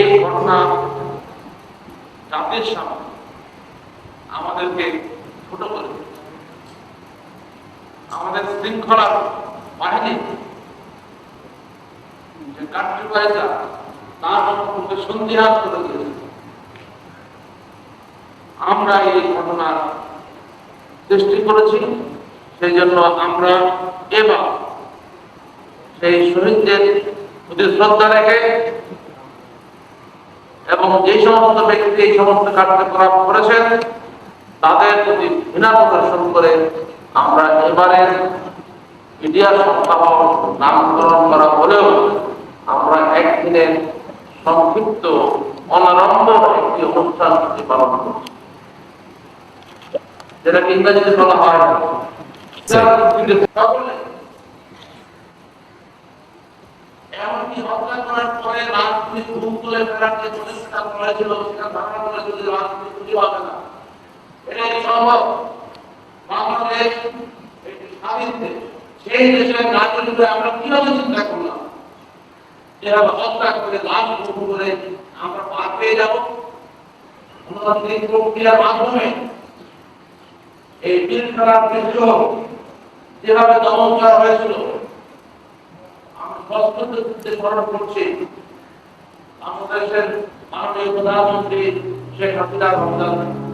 এই ঘটনা জাতির সামনে আমাদেরকে ছোট করে আমাদের শৃঙ্খলা বাহিনী যে কার্যবাহিতা তার সম্পর্কে সন্ধিহাত করে দিয়েছে আমরা এই ঘটনার সৃষ্টি করেছি, সেই জন্য আমরা এবার সেই শহীদদের প্রতি শ্রদ্ধা রেখে এবং যে সমস্ত ব্যক্তি এই সমস্ত কার্যকলাপ করেছেন তাদের প্রতি ঘৃণা প্রদর্শন করে আমরা এবারের মিডিয়া সপ্তাহ নামকরণ করা হলেও আমরা একদিনের সংক্ষিপ্ত অনারম্বর একটি অনুষ্ঠান পালন করছি যেটাকে ইংরেজিতে বলা হয় এমনকি হত্যা করার পরে রাজনীতি ঘুম তুলে ফেরার যে প্রচেষ্টা করেছিল, সেটা ধারণা করেছিল যে রাজনীতি খুঁজে পাবে না। এটা কি সম্ভব? বাংলাদেশ একটি স্বাধীন দেশ। সেই দেশের নাগরিকরা আমরা কীভাবে চিন্তা করলাম? যেভাবে হত্যা করে লাশ গুম করে আমরা পার পেয়ে যাব। গণতান্ত্রিক প্রক্রিয়ার মাধ্যমে এই বিল বিদ্রোহ যেভাবে দমন করা হয়েছিল স্মরণ করছি। বাংলাদেশের মাননীয় প্রধানমন্ত্রী শেখ হাসিনা রহমান